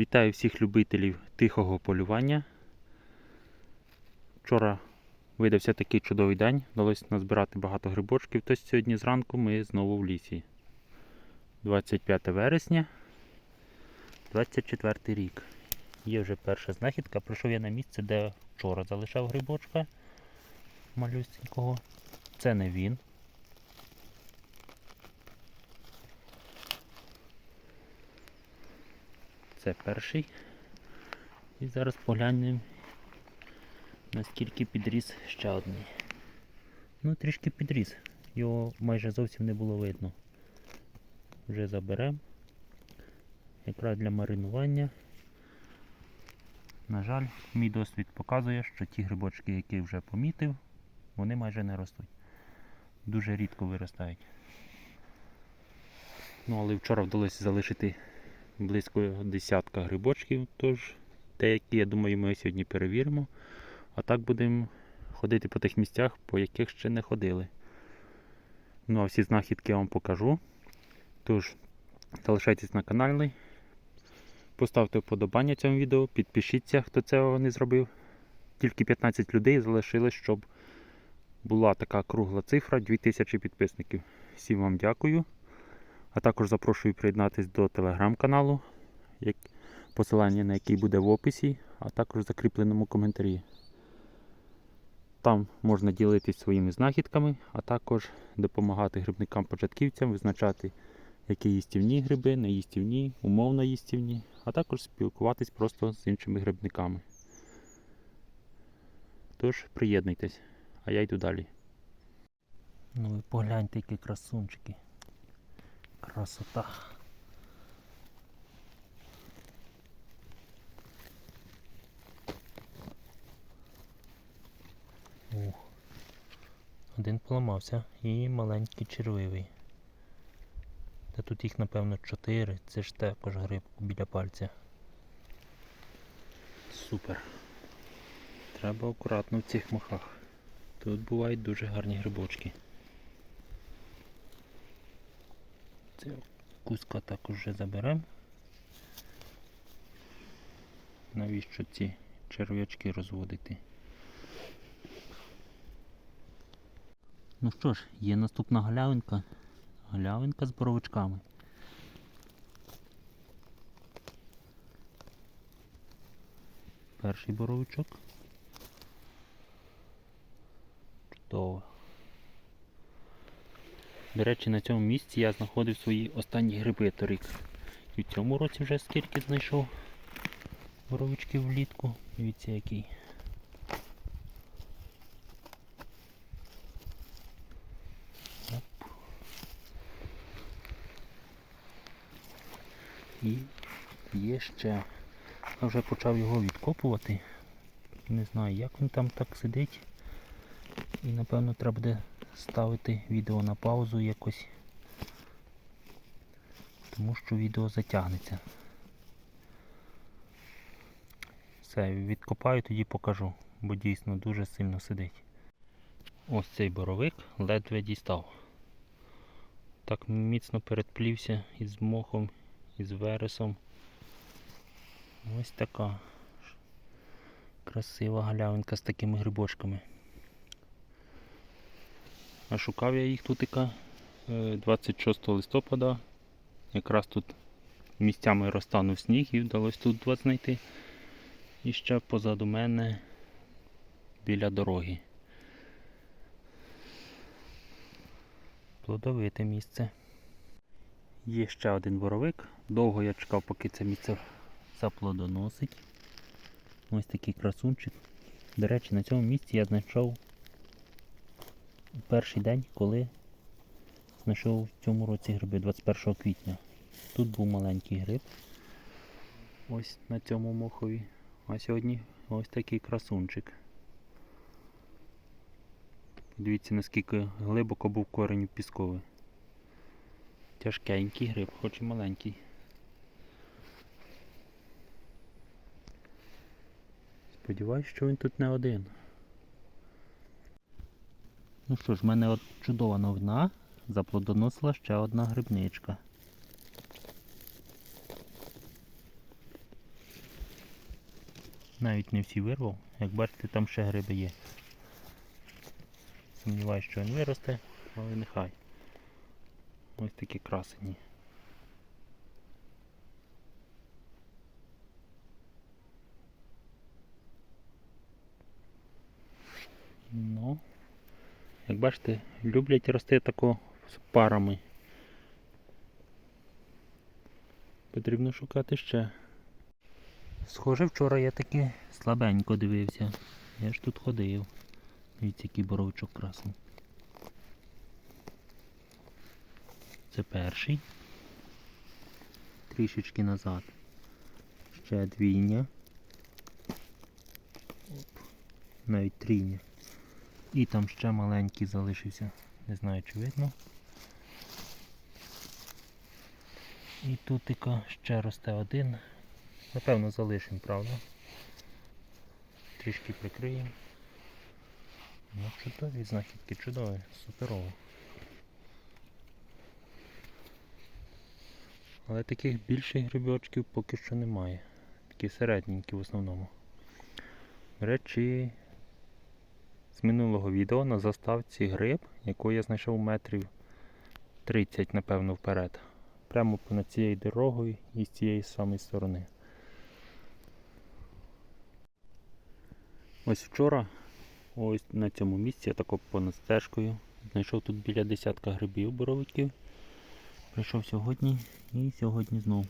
Вітаю всіх любителів тихого полювання. Вчора видався такий чудовий день, вдалося назбирати багато грибочків, тож сьогодні зранку ми знову в лісі. 25 вересня, 24 рік. Є вже перша знахідка. Прийшов я на місце, де вчора залишав грибочка малюсенького. Це не він. Це перший. І зараз поглянемо, наскільки підріс ще один. Ну, трішки підріс. Його майже зовсім не було видно. Вже заберемо. Якраз для маринування. На жаль, мій досвід показує, що ті грибочки, які вже помітив, вони майже не ростуть. Дуже рідко виростають. Ну, але вчора вдалося залишити близько десятка грибочків, тож деякі, я думаю, ми сьогодні перевіримо. А так будемо ходити по тих місцях, по яких ще не ходили. Ну а всі знахідки я вам покажу. Тож, залишайтесь на каналі, поставте вподобання цьому відео, підпишіться, хто цього не зробив. Тільки 15 людей залишилось, щоб була така кругла цифра 2000 підписників. Всім вам дякую. А також запрошую приєднатися до телеграм-каналу, посилання на який буде в описі, а також в закріпленому коментарі. Там можна ділитись своїми знахідками, а також допомагати грибникам-початківцям визначати, які їстівні гриби, неїстівні, умовно їстівні, а також спілкуватись просто з іншими грибниками. Тож приєднуйтесь, а я йду далі. Ну ви погляньте, які красунчики. Красота. Ух. Один поламався і маленький червивий. Та тут їх напевно чотири. Це ж також гриб біля пальця. Супер. Треба акуратно в цих махах. Тут бувають дуже гарні грибочки. Це куска також вже заберемо. Навіщо ці черв'ячки розводити? Ну що ж, є наступна галявинка. Галявинка з боровичками. Перший боровичок. Чудово. До речі, на цьому місці я знаходив свої останні гриби торік. І в цьому році вже скільки знайшов боровичків влітку. Дивіться який. І є ще. Я вже почав його відкопувати. Не знаю, як він там так сидить. І напевно треба буде ставити відео на паузу якось. Тому що відео затягнеться. Все, відкопаю, тоді покажу, бо дійсно дуже сильно сидить. Ось цей боровик ледве дістав. Так міцно передплівся із мохом, із вересом. Ось така красива галявинка з такими грибочками. А шукав я їх тут е, 26 листопада. Якраз тут місцями розтанув сніг і вдалося тут два знайти. І ще позаду мене біля дороги. Плодовите місце. Є ще один боровик. Довго я чекав, поки це місце заплодоносить. Ось такий красунчик. До речі, на цьому місці я знайшов перший день, коли знайшов в цьому році гриби 21 квітня. Тут був маленький гриб. Ось на цьому мохові. А сьогодні ось такий красунчик. Дивіться, наскільки глибоко був корінь пісковий. Тяжкенький гриб, хоч і маленький. Сподіваюсь, що він тут не один. Ну що ж, в мене от чудова новина. Заплодоносила ще одна грибничка. Навіть не всі вирвав. Як бачите, там ще гриби є. Сумніваюсь, що він виросте, але нехай. Ось такі красені. Ну, як бачите, люблять рости тако з парами. Потрібно шукати ще. Схоже, вчора я таки слабенько дивився. Я ж тут ходив. Дивіться, який боровичок красний. Це перший. Трішечки назад. Ще двійня. Навіть трійня. І там ще маленький залишився. Не знаю, чи видно. І тут ще росте один. Напевно залишимо, правда? Трішки прикриємо. Ну, чудові знахідки, чудові, суперово. Але таких більших грибочків поки що немає. Такі середненькі в основному. Речі, з минулого відео на заставці гриб, яку я знайшов метрів 30, напевно, вперед. Прямо понад цією дорогою і з цієї самої сторони. Ось вчора, ось на цьому місці, я тако понад стежкою, знайшов тут біля десятка грибів боровиків. Прийшов сьогодні і сьогодні знов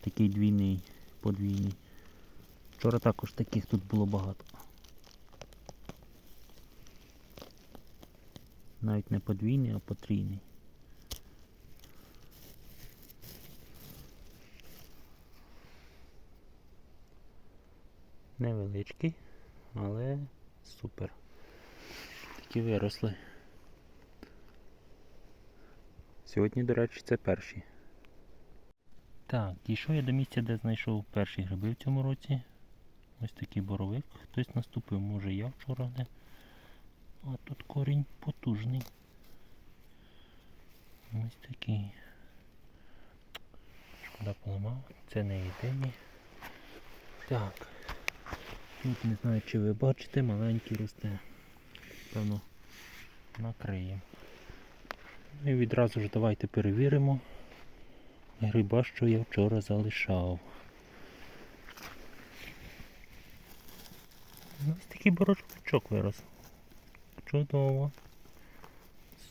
такий двійний, подвійний. Вчора також таких тут було багато. Навіть не подвійний, а потрійний. Невеличкий, але супер. Такі виросли. Сьогодні, до речі, це перші. Так, дійшов я до місця, де знайшов перші гриби в цьому році. Ось такий боровик. Хтось наступив, може я вчора не. А тут корінь потужний. Ось такий. Шкода поламав. Це не єдині. Так. Тут не знаю, чи ви бачите, маленький росте. Певно, накриємо. Ну і відразу ж давайте перевіримо гриба, що я вчора залишав. Ну, Ось такий борочок вирос. Чудово.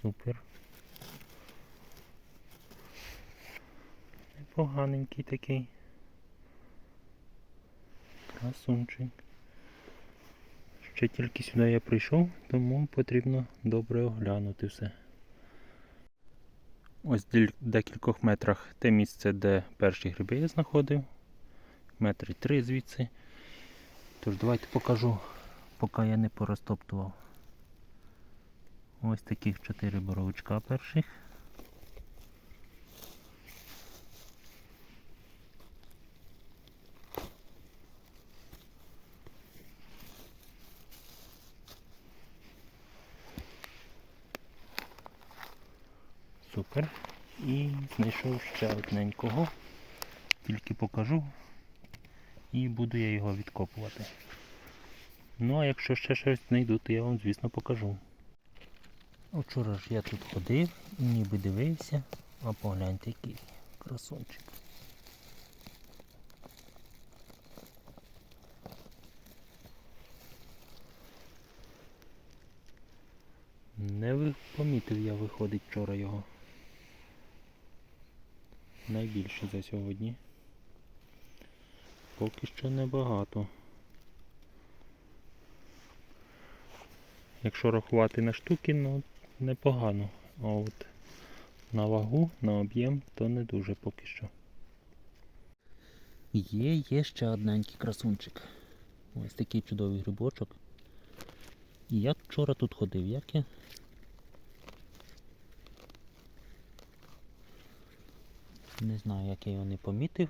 Супер. Непоганенький такий. Красунчик. Ще тільки сюди я прийшов, тому потрібно добре оглянути все. Ось декількох метрах те місце, де перші гриби я знаходив. Метри три звідси. Тож давайте покажу, поки я не порозтоптував. Ось таких чотири боровичка перших. Супер. І знайшов ще одненького. Тільки покажу і буду я його відкопувати. Ну а якщо ще щось знайду, то я вам, звісно, покажу. Вчора ж я тут ходив, ніби дивився, а погляньте який красунчик. Не помітив я виходить вчора його. Найбільше за сьогодні. Поки що небагато. Якщо рахувати на штуки, ну непогано. А от на вагу, на об'єм, то не дуже поки що. Є, є ще одненький красунчик. Ось такий чудовий грибочок. І як вчора тут ходив, як я? Не знаю, як я його не помітив.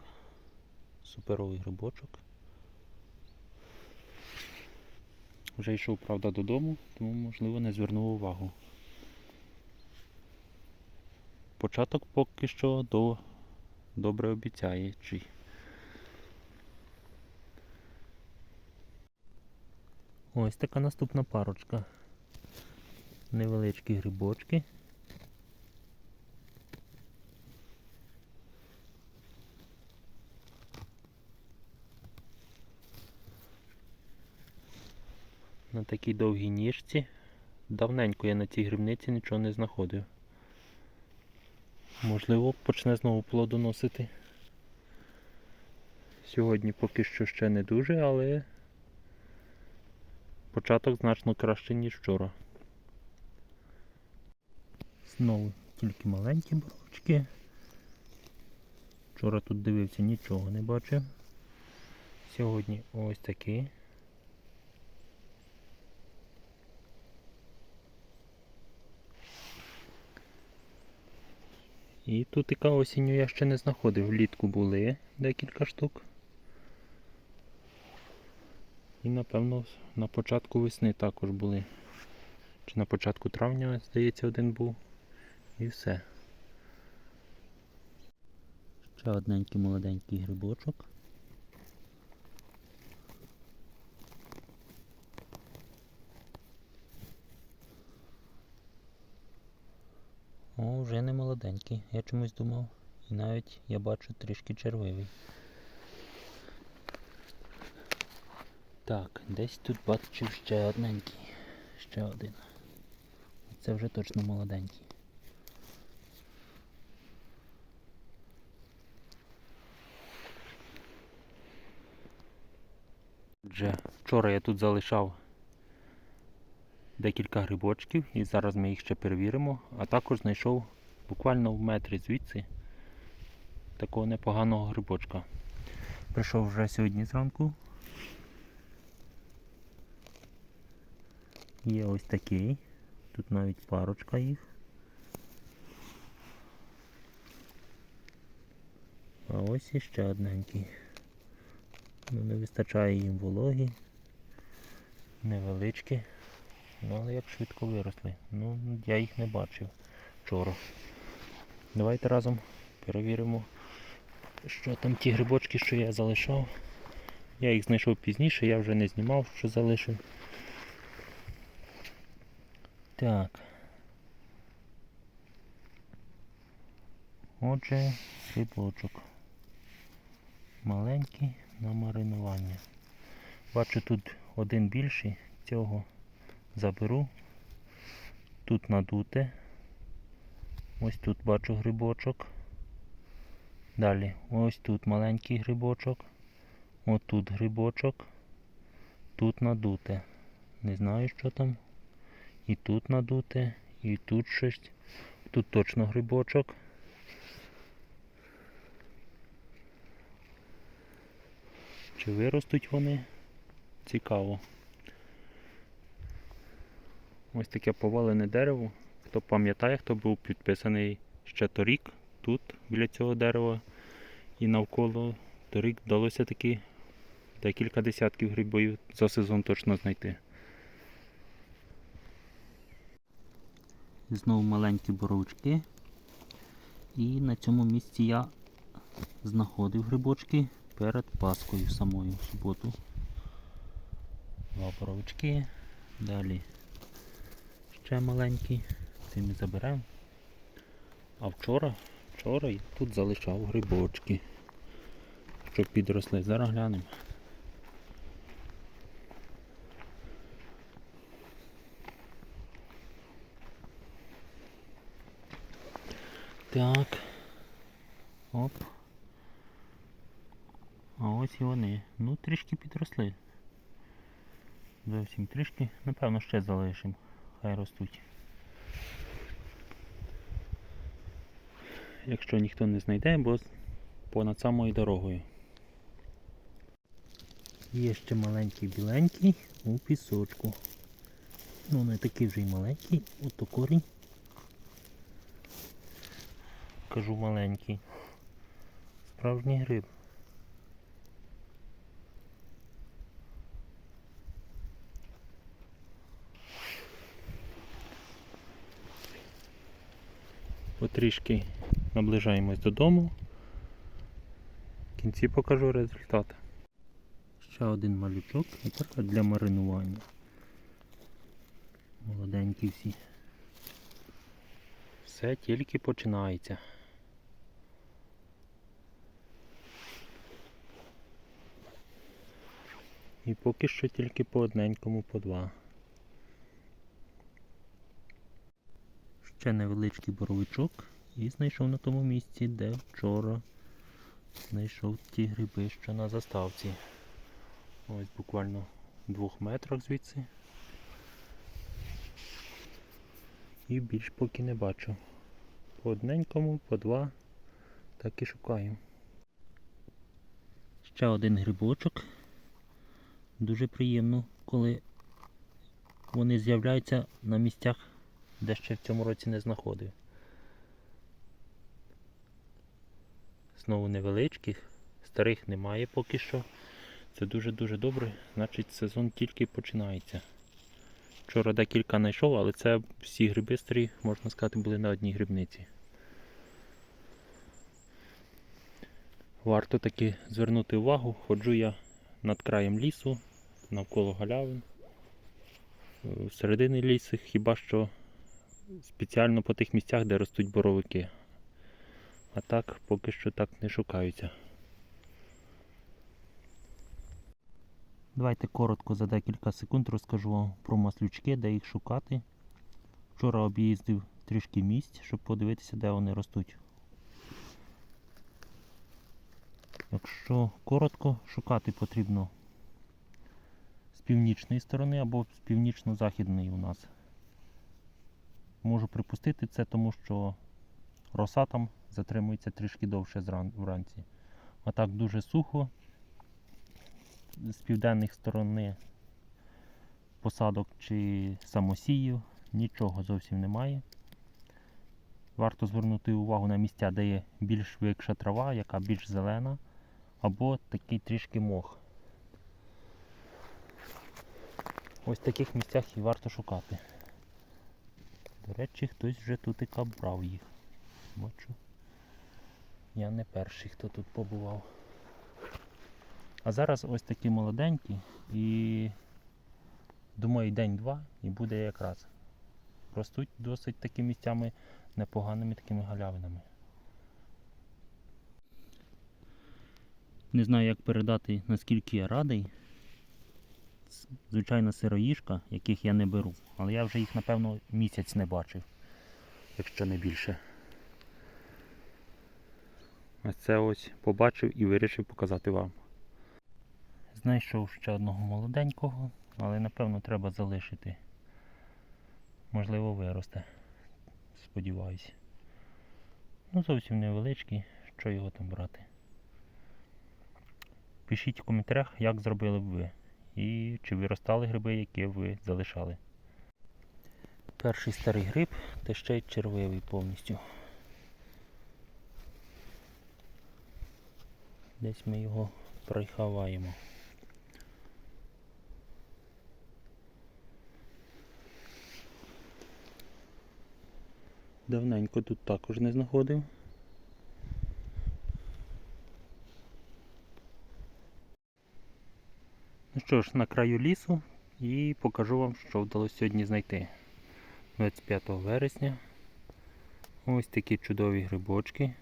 Суперовий грибочок. Вже йшов, правда, додому, тому, можливо, не звернув увагу. Початок поки що до добре обіцяє. Чи... Ось така наступна парочка. Невеличкі грибочки. На такій довгій ніжці. Давненько я на цій грибниці нічого не знаходив. Можливо, почне знову плодоносити. Сьогодні поки що ще не дуже, але початок значно краще, ніж вчора. Знову тільки маленькі боровички. Вчора тут дивився, нічого не бачив. Сьогодні ось такі. І тут яка осінню я ще не знаходив. Влітку були декілька штук. І напевно на початку весни також були. Чи на початку травня, здається, один був. І все. Ще одненький молоденький грибочок. О, вже не молоденький. Я чомусь думав. І навіть я бачу трішки червивий. Так, десь тут бачив ще одненький. Ще один. Це вже точно молоденький. Отже, вчора я тут залишав декілька грибочків і зараз ми їх ще перевіримо. А також знайшов буквально в метрі звідси такого непоганого грибочка. Прийшов вже сьогодні зранку. Є ось такий. Тут навіть парочка їх. А ось іще одненький. Ну, не вистачає їм вологі. Невеличкі. Ну, але як швидко виросли. Ну, я їх не бачив вчора. Давайте разом перевіримо, що там ті грибочки, що я залишав. Я їх знайшов пізніше, я вже не знімав, що залишив. Так. Отже, грибочок. Маленький на маринування. Бачу тут один більший, цього заберу. Тут надуте. Ось тут бачу грибочок. Далі ось тут маленький грибочок. Ось тут грибочок. Тут надуте. Не знаю, що там. І тут надуте, і тут щось. Тут точно грибочок. Чи виростуть вони? Цікаво. Ось таке повалене дерево. Хто пам'ятає, хто був підписаний ще торік тут, біля цього дерева. І навколо торік вдалося таки декілька десятків грибів за сезон точно знайти. Знову маленькі боровички. І на цьому місці я знаходив грибочки перед Паскою самою в суботу. Два боровички. Далі ще маленькі. Це ми заберемо. А вчора, вчора я тут залишав грибочки. Щоб підросли. Зараз глянемо. Так. Оп. А ось і вони. Ну, трішки підросли. Зовсім трішки. Напевно, ще залишимо. Хай ростуть. Якщо ніхто не знайде, бо понад самою дорогою. Є ще маленький біленький у пісочку. Ну не такий вже й маленький, ото корінь. Кажу маленький. Справжній гриб. Потрішки наближаємось додому. В кінці покажу результат. Ще один малючок для маринування. Молоденькі всі. Все тільки починається. І поки що тільки по одненькому, по два. Ще невеличкий боровичок і знайшов на тому місці, де вчора знайшов ті гриби, що на заставці. Ось буквально в двох метрах звідси. І більш поки не бачу. По одненькому, по два, так і шукаю. Ще один грибочок. Дуже приємно, коли вони з'являються на місцях, де ще в цьому році не знаходив. Знову невеличких, старих немає поки що. Це дуже-дуже добре, значить сезон тільки починається. Вчора декілька знайшов, але це всі гриби старі, можна сказати, були на одній грибниці. Варто таки звернути увагу, ходжу я над краєм лісу, навколо галявин. Е, Всередині лісу хіба що спеціально по тих місцях, де ростуть боровики. А так поки що так не шукаються. Давайте коротко за декілька секунд розкажу вам про маслючки, де їх шукати. Вчора об'їздив трішки місць, щоб подивитися, де вони ростуть. Якщо коротко, шукати потрібно з північної сторони або з північно-західної у нас. Можу припустити це, тому що роса там затримується трішки довше вранці. А так дуже сухо. З південних сторони посадок чи самосіїв нічого зовсім немає. Варто звернути увагу на місця, де є більш викша трава, яка більш зелена, або такий трішки мох. Ось в таких місцях і варто шукати. До речі, хтось вже тут і брав їх. Бачу. Я не перший, хто тут побував. А зараз ось такі молоденькі і думаю день-два і буде якраз. Ростуть досить такими місцями непоганими такими галявинами. Не знаю, як передати, наскільки я радий. Звичайно, сироїжка, яких я не беру, але я вже їх, напевно, місяць не бачив, якщо не більше. Ось це ось побачив і вирішив показати вам. Знайшов ще одного молоденького, але напевно треба залишити. Можливо, виросте. Сподіваюсь. Ну, зовсім невеличкий, що його там брати. Пишіть в коментарях, як зробили б ви. І чи виростали гриби, які ви залишали. Перший старий гриб, та ще й червивий повністю. Десь ми його приховаємо. Давненько тут також не знаходив. Ну що ж, на краю лісу і покажу вам, що вдалося сьогодні знайти. 25 вересня. Ось такі чудові грибочки.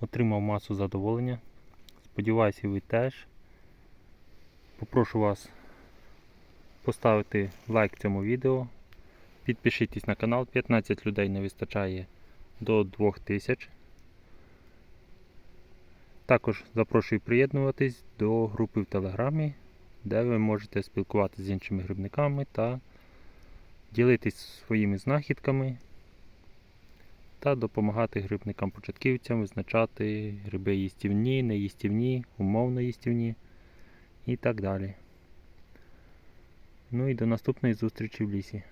Отримав масу задоволення. Сподіваюся, ви теж. Попрошу вас поставити лайк цьому відео. Підпишіться на канал, 15 людей не вистачає до 2000. Також запрошую приєднуватись до групи в Телеграмі, де ви можете спілкуватися з іншими грибниками та ділитись своїми знахідками та допомагати грибникам-початківцям визначати гриби їстівні, неїстівні, умовно їстівні і так далі. Ну і до наступної зустрічі в лісі.